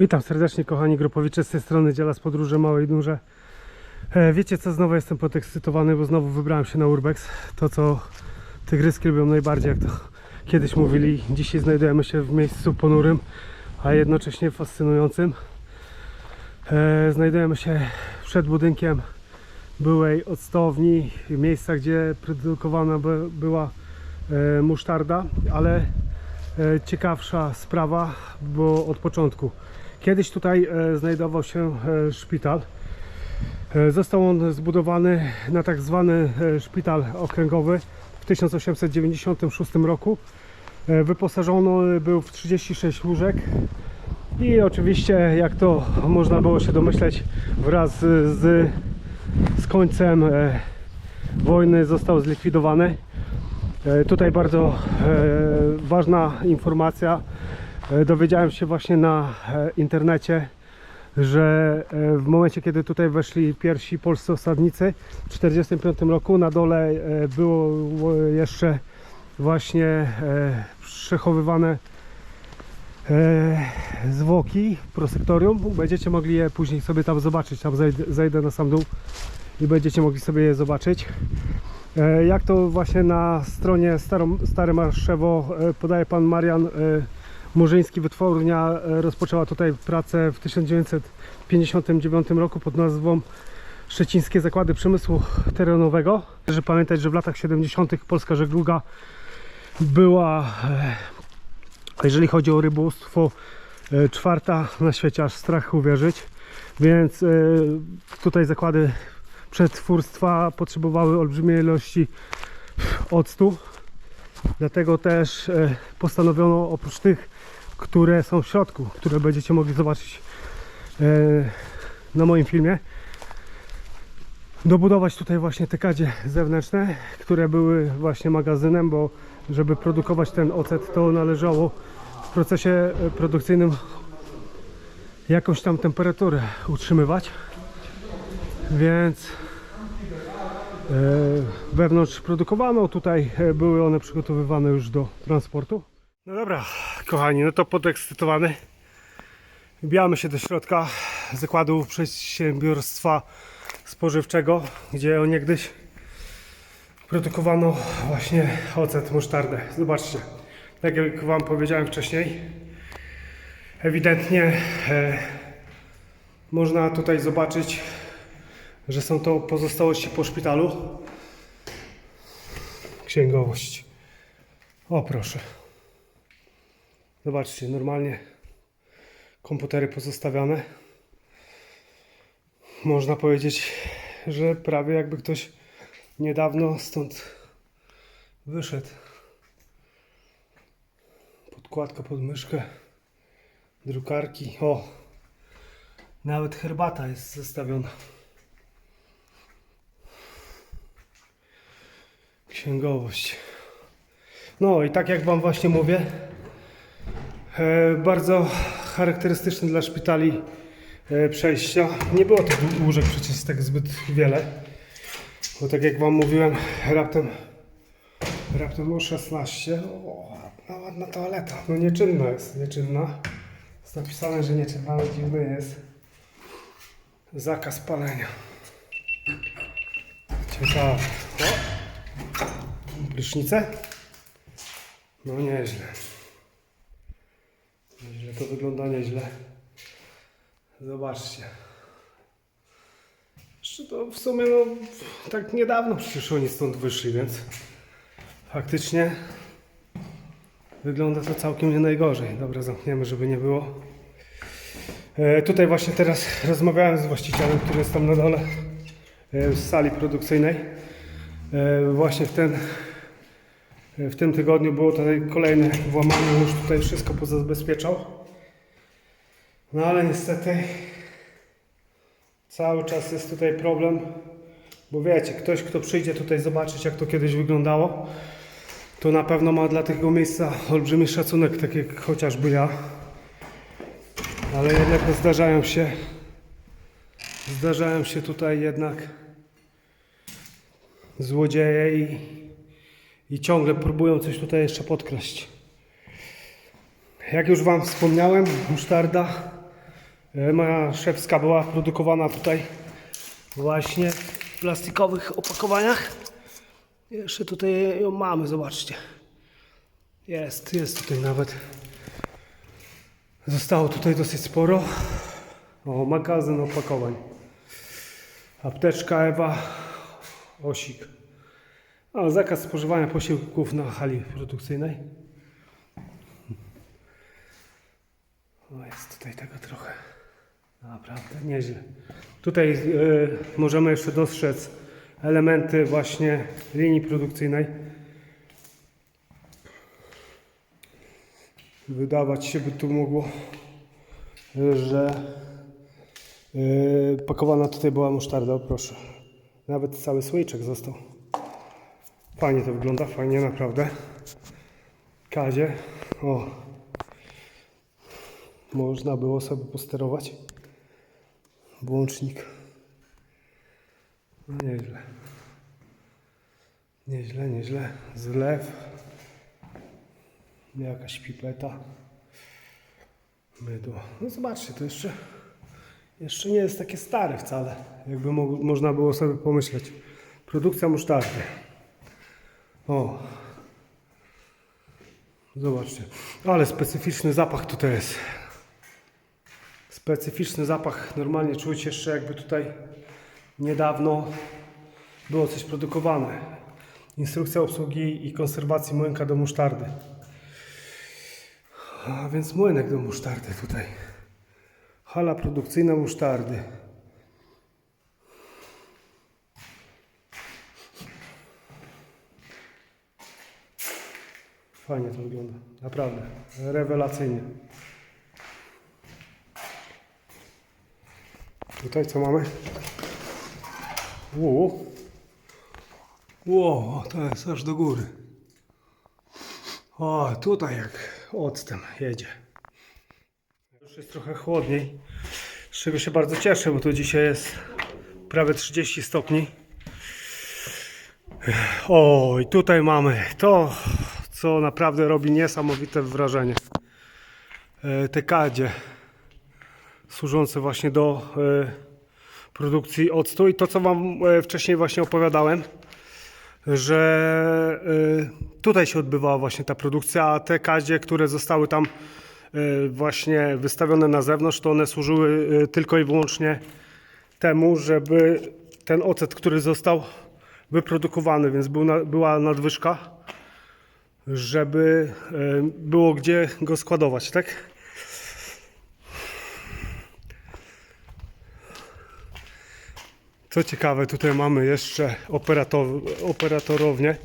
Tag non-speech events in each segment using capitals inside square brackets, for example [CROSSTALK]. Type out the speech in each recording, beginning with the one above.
Witam serdecznie kochani grupowicze z tej strony Dziela z Podróży Małe i Duże. E, wiecie co, znowu jestem podekscytowany, bo znowu wybrałem się na Urbex. To co tygryski lubią najbardziej, jak to kiedyś mówili. Dzisiaj znajdujemy się w miejscu ponurym, a jednocześnie fascynującym. E, znajdujemy się przed budynkiem byłej odstawni, miejsca gdzie produkowana by, była e, musztarda, ale ciekawsza sprawa, bo od początku. Kiedyś tutaj e, znajdował się e, szpital. E, Został on zbudowany na tak zwany szpital okręgowy w 1896 roku. Wyposażony był w 36 łóżek i oczywiście, jak to można było się domyśleć, wraz z, z, końcem wojny został zlikwidowany. Tutaj bardzo ważna informacja. E, Dowiedziałem się właśnie na e, internecie, że e, w momencie, kiedy tutaj weszli pierwsi polscy osadnicy w 1945 roku, na dole było jeszcze właśnie przechowywane zwłoki prosektorium. Będziecie mogli je później sobie tam zobaczyć. Tam zejdę, na sam dół i będziecie mogli sobie je zobaczyć. Jak to właśnie na stronie Starą, Stare Marszewo podaje pan Marian Murzyński, wytwórnia e, rozpoczęła tutaj pracę w 1959 roku pod nazwą Szczecińskie Zakłady Przemysłu Terenowego. Należy pamiętać, że w latach 70. polska żegluga była, e, jeżeli chodzi o rybołówstwo, e, czwarta na świecie, aż strach uwierzyć. Więc tutaj zakłady przetwórstwa potrzebowały olbrzymiej ilości octu. Dlatego też postanowiono oprócz tych, które są w środku, które będziecie mogli zobaczyć e, na moim filmie, dobudować tutaj właśnie te kadzie zewnętrzne, które były właśnie magazynem, bo żeby produkować ten ocet, to należało w procesie e, produkcyjnym jakąś tam temperaturę utrzymywać. Więc e, wewnątrz produkowano, tutaj były one przygotowywane już do transportu. No dobra, kochani, no to podekscytowany. Wbijamy się do środka zakładu przedsiębiorstwa spożywczego, gdzie niegdyś produkowano właśnie ocet, musztardę. Zobaczcie, tak jak Wam powiedziałem wcześniej, ewidentnie e, można tutaj zobaczyć, że są to pozostałości po szpitalu. Księgowość. O proszę. Zobaczcie, normalnie komputery pozostawione. Można powiedzieć, że prawie jakby ktoś niedawno stąd wyszedł. Podkładka pod myszkę, drukarki. O, nawet herbata jest zostawiona. Księgowość. No i tak jak Wam właśnie mówię, bardzo charakterystyczne dla szpitali e, przejścia. Nie było tych łóżek przecież tak zbyt wiele, bo tak jak Wam mówiłem, raptem, raptem o 16. O, no ładna toaleta. No nieczynna jest, nieczynna. Jest napisane, że nieczynna, ale dziwny jest. Zakaz palenia. Ciekawe. O! Prysznice? No nieźle. Nieźle to wygląda nieźle. Zobaczcie. Jeszcze to w sumie no tak niedawno przecież oni stąd wyszli, więc faktycznie wygląda to całkiem nie najgorzej. Dobra, zamkniemy, żeby nie było. E, tutaj właśnie teraz rozmawiałem z właścicielem, który jest tam na dole e, w sali produkcyjnej. E, właśnie w ten w tym tygodniu było tutaj kolejne włamanie, już tutaj wszystko pozabezpieczał. No ale niestety cały czas jest tutaj problem, bo wiecie, ktoś kto przyjdzie tutaj zobaczyć jak to kiedyś wyglądało, to na pewno ma dla tego miejsca olbrzymi szacunek, tak jak chociażby ja. Ale jednak no, zdarzają się zdarzają się tutaj jednak złodzieje i i ciągle próbują coś tutaj jeszcze podkraść. Jak już Wam wspomniałem, musztarda E, Moja szewska była produkowana tutaj właśnie w plastikowych opakowaniach. Jeszcze tutaj ją mamy, zobaczcie. Jest, jest tutaj nawet. Zostało tutaj dosyć sporo. O, magazyn opakowań. Apteczka Ewa, osik. A, zakaz spożywania posiłków na hali produkcyjnej. O, jest tutaj tego trochę. Naprawdę nieźle. Tutaj e, możemy jeszcze dostrzec elementy właśnie linii produkcyjnej. Wydawać się by tu mogło, że e, pakowana tutaj była musztarda, proszę. Nawet cały słoiczek został. Fajnie to wygląda, fajnie naprawdę. Kazie. O. Można było sobie posterować. Włącznik. No nieźle. Nieźle, nieźle. Zlew. Jakaś pipeta. Mydło. No zobaczcie, to jeszcze, jeszcze nie jest takie stare wcale. Jakby mo można było sobie pomyśleć. Produkcja musztardy. O. Zobaczcie. Ale specyficzny zapach tutaj jest. Specyficzny zapach. Normalnie czuć jeszcze jakby tutaj niedawno było coś produkowane. Instrukcja obsługi i konserwacji młynka do musztardy. A więc młynek do musztardy tutaj. Hala produkcyjna musztardy. Fajnie to wygląda. Naprawdę. Rewelacyjnie. Tutaj co mamy? Ło. Ło, to jest aż do góry. O, tutaj jak octem jedzie. Już jest trochę chłodniej, z czego się bardzo cieszę, bo tu dzisiaj jest prawie 30 stopni. O, i tutaj mamy to, co naprawdę robi niesamowite wrażenie. E, Te kadzie służące właśnie do e, produkcji octu i to, co Wam e, wcześniej właśnie opowiadałem, że tutaj się odbywała właśnie ta produkcja, a te kadzie, które zostały tam właśnie wystawione na zewnątrz, to one służyły tylko i wyłącznie temu, żeby ten ocet, który został wyprodukowany, więc był na, była nadwyżka, żeby e, było gdzie go składować, tak? Co ciekawe, tutaj mamy jeszcze operator, operatorownię.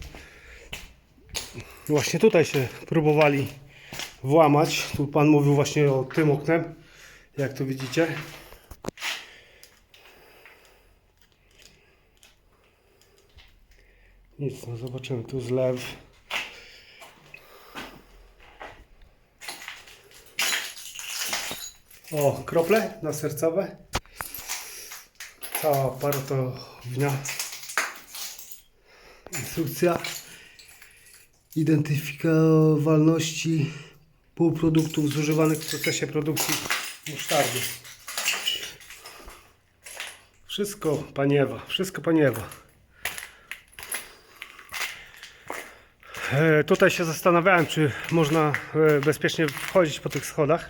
Właśnie tutaj się próbowali włamać. Tu pan mówił właśnie o tym oknem, jak to widzicie. Nic, no zobaczymy. Tu zlew. O, krople na sercowe. Cała partownia. Instrukcja identyfikowalności półproduktów zużywanych w procesie produkcji musztardy. Wszystko paniewa, wszystko paniewa. E, tutaj się zastanawiałem, czy można e, bezpiecznie wchodzić po tych schodach,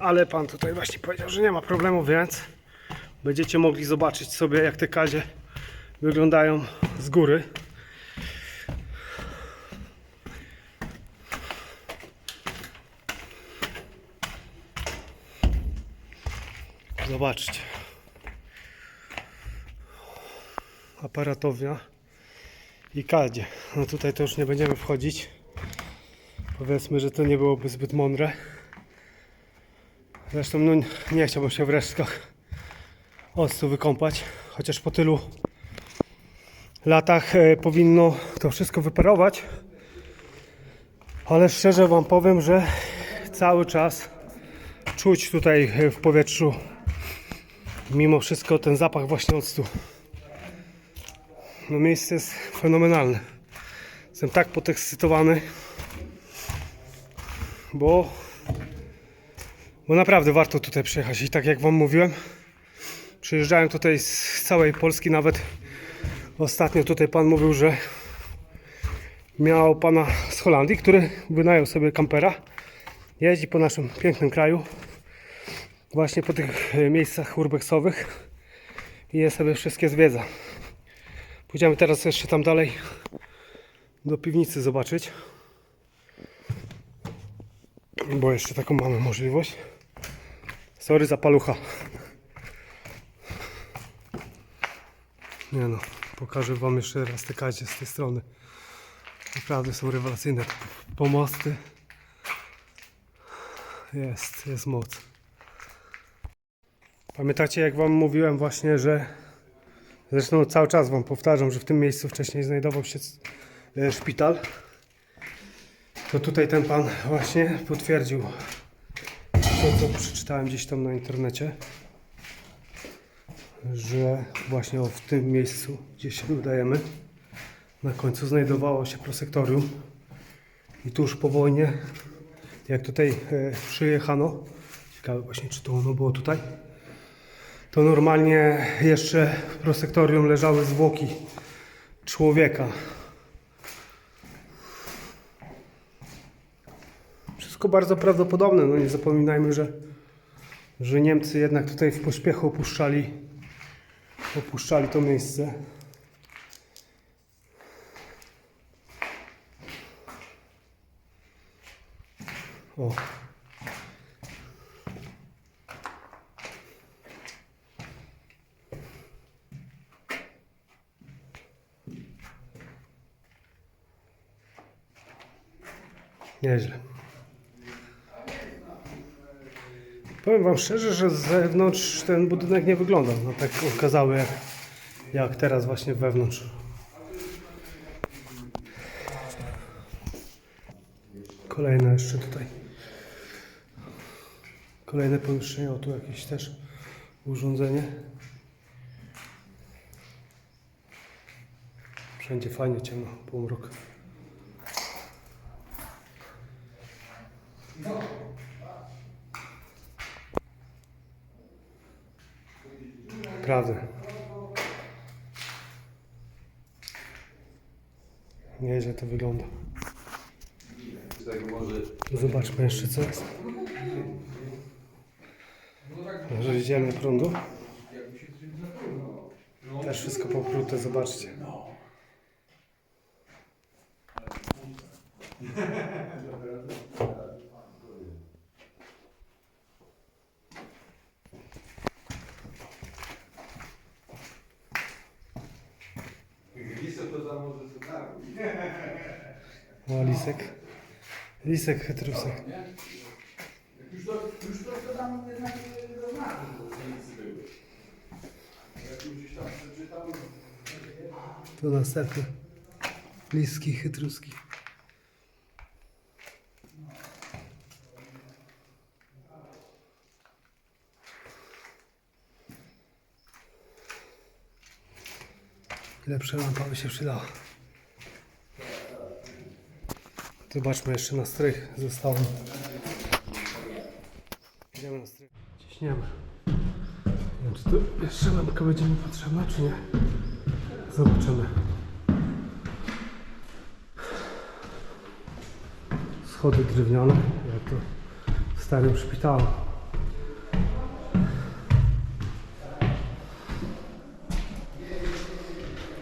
ale pan tutaj właśnie powiedział, że nie ma problemu, więc będziecie mogli zobaczyć sobie, jak te kadzie wyglądają z góry. Zobaczcie. Aparatownia i kadzie. No tutaj to już nie będziemy wchodzić. Powiedzmy, że to nie byłoby zbyt mądre. Zresztą no, nie chciałbym się w resztkach octu wykąpać, chociaż po tylu latach e, powinno to wszystko wyparować. Ale szczerze Wam powiem, że cały czas czuć tutaj e, w powietrzu mimo wszystko ten zapach właśnie octu. No miejsce jest fenomenalne. Jestem tak podekscytowany, bo Bo naprawdę warto tutaj przyjechać i tak jak Wam mówiłem, przyjeżdżałem tutaj z całej Polski, nawet ostatnio tutaj Pan mówił, że miał Pana z Holandii, który wynajął sobie kampera, jeździ po naszym pięknym kraju, właśnie po tych e, miejscach urbexowych i je sobie wszystkie zwiedza. Pójdziemy teraz jeszcze tam dalej do piwnicy zobaczyć. Bo jeszcze taką mamy możliwość. Sorry za palucha. Nie no, pokażę wam jeszcze raz te kadzie z tej strony. Naprawdę są rewelacyjne pomosty. Jest, jest moc. Pamiętacie jak wam mówiłem właśnie, że zresztą cały czas wam powtarzam, że w tym miejscu wcześniej znajdował się e, szpital. To tutaj ten pan właśnie potwierdził to, co przeczytałem gdzieś tam na internecie, że właśnie w tym miejscu, gdzie się udajemy, na końcu znajdowało się prosektorium i tuż po wojnie, jak tutaj e, przyjechano, ciekawe właśnie czy to ono było tutaj, to normalnie jeszcze w prosektorium leżały zwłoki człowieka. Wszystko bardzo prawdopodobne. No nie zapominajmy, że, że Niemcy jednak tutaj w pośpiechu opuszczali, opuszczali to miejsce. O. Nieźle. Powiem Wam szczerze, że z zewnątrz ten budynek nie wygląda no tak okazały jak, jak teraz właśnie wewnątrz. Kolejne jeszcze tutaj. Kolejne pomieszczenie, o tu jakieś też urządzenie. Wszędzie fajnie ciemno, półmrok. Prawda. Nieźle to wygląda. Zobaczmy jeszcze co jest. Idziemy prądu. Też wszystko poprute, zobaczcie. Lisy to tam może co tak. O, lisek. Lisek, chytrusek. Już to, już to, to tam jednak znaczy, lisy były. Jak już tam przeczytam, To. Liski, chytruski. Lampa by się przydała. Zobaczmy jeszcze na strych zostało. Idziemy na strych. Ciśniemy. Nie wiem, czy tu jeszcze lampka będzie mi potrzebna, czy nie. Zobaczymy. Schody drewniane, jak to w starym szpitalu.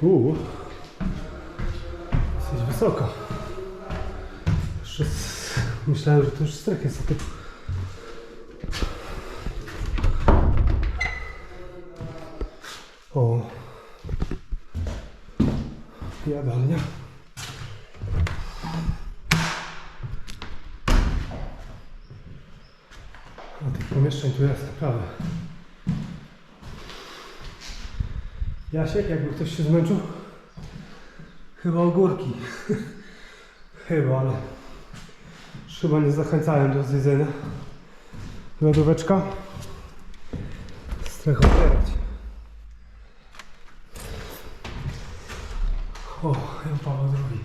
Uuu, dosyć wysoko. Myślałem, że to już strych jest. O, jadalnia. A tych pomieszczeń tu jest naprawdę. Jasiek, jakby ktoś się zmęczył? Chyba ogórki. [LAUGHS] Chyba, ale już chyba nie zachęcałem do zjedzenia. Lodóweczka. Strach otwierać. O, Jan Paweł II.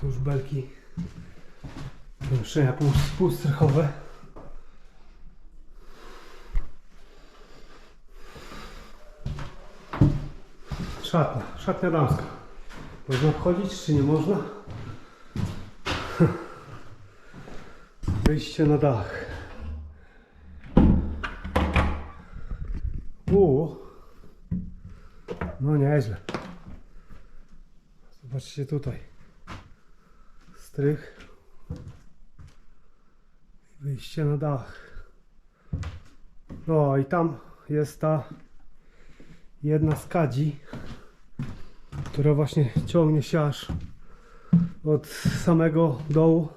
Tu już belki Pomieszczenia pół, półstrychowe. Szatnia, szatnia damska. Można wchodzić, czy nie można? Wyjście na dach. Uuu. No nieźle. Zobaczcie tutaj. Strych. Wyjście na dach. No i tam jest ta jedna z kadzi, która właśnie ciągnie się aż od samego dołu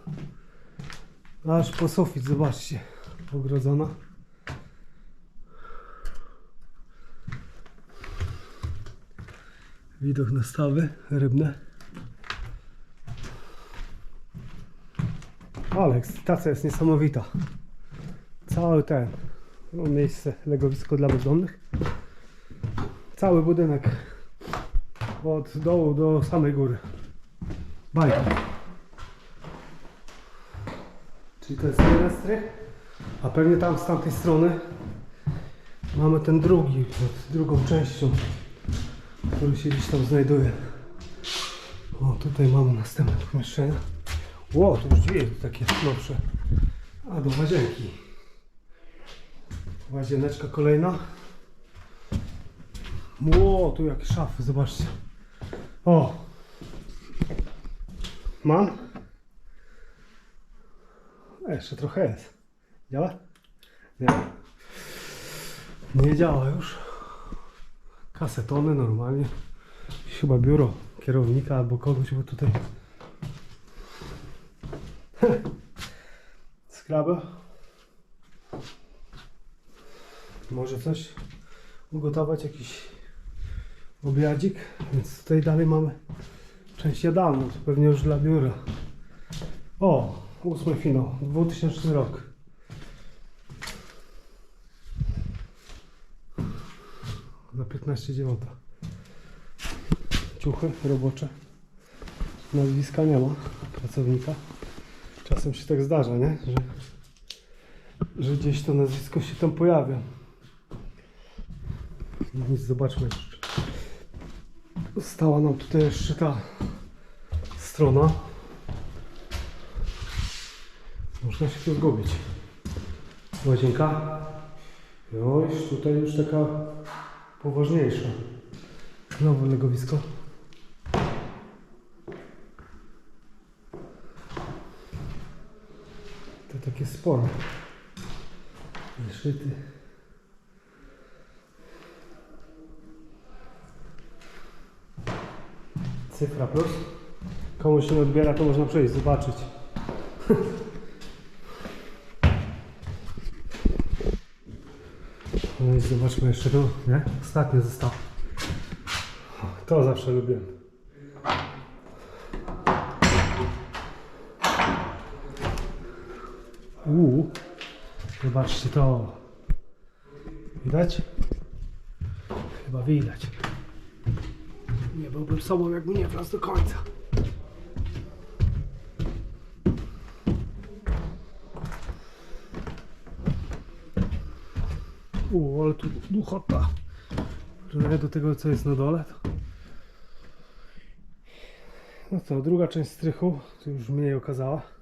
aż po sufit. Zobaczcie, ogrodzona. Widok na stawy rybne. Ale ekscytacja jest niesamowita. Cały ten no, miejsce, legowisko dla bezdomnych. Cały budynek od dołu do samej góry. Bajka. Czyli to jest jeden strych, a pewnie tam z tamtej strony mamy ten drugi, pod drugą częścią, który się gdzieś tam znajduje. O, tutaj mamy następne pomieszczenia. Ło, to już drzwi takie nowsze. A, do łazienki. Łazieneczka kolejna. Ło, tu jakie szafy, zobaczcie. O! Mam? Jeszcze trochę jest. Działa? Nie. Nie działa już. Kasetony normalnie. Chyba biuro kierownika albo kogoś, bo tutaj [LAUGHS] skrabę. Może coś ugotować, jakiś obiadzik. Więc tutaj dalej mamy część jadalną, to pewnie już dla biura. O, ósmy finał, 2000 rok. Za 15 dziewiąta. Ciuchy robocze. Nazwiska nie ma pracownika. Czasem się tak zdarza, nie? Że, że gdzieś to nazwisko się tam pojawia. No nic, zobaczmy jeszcze. Została nam tutaj jeszcze ta strona. Można się tu zgubić. Łazienka. No już tutaj już taka poważniejsza. Znowu legowisko. To takie spore. Zeszyty. Cyfra plus. Komuś się odbiera, to można przejść, zobaczyć. [LAUGHS] No i zobaczmy jeszcze tu, nie? Ostatni został. To zawsze lubię. Uuu, zobaczcie to. Widać? Chyba widać. Nie byłbym sobą, jakby nie wlazł do końca. U, ale tu duchota. Nawet do tego, co jest na dole, to... No co, druga część strychu, to już mniej okazała.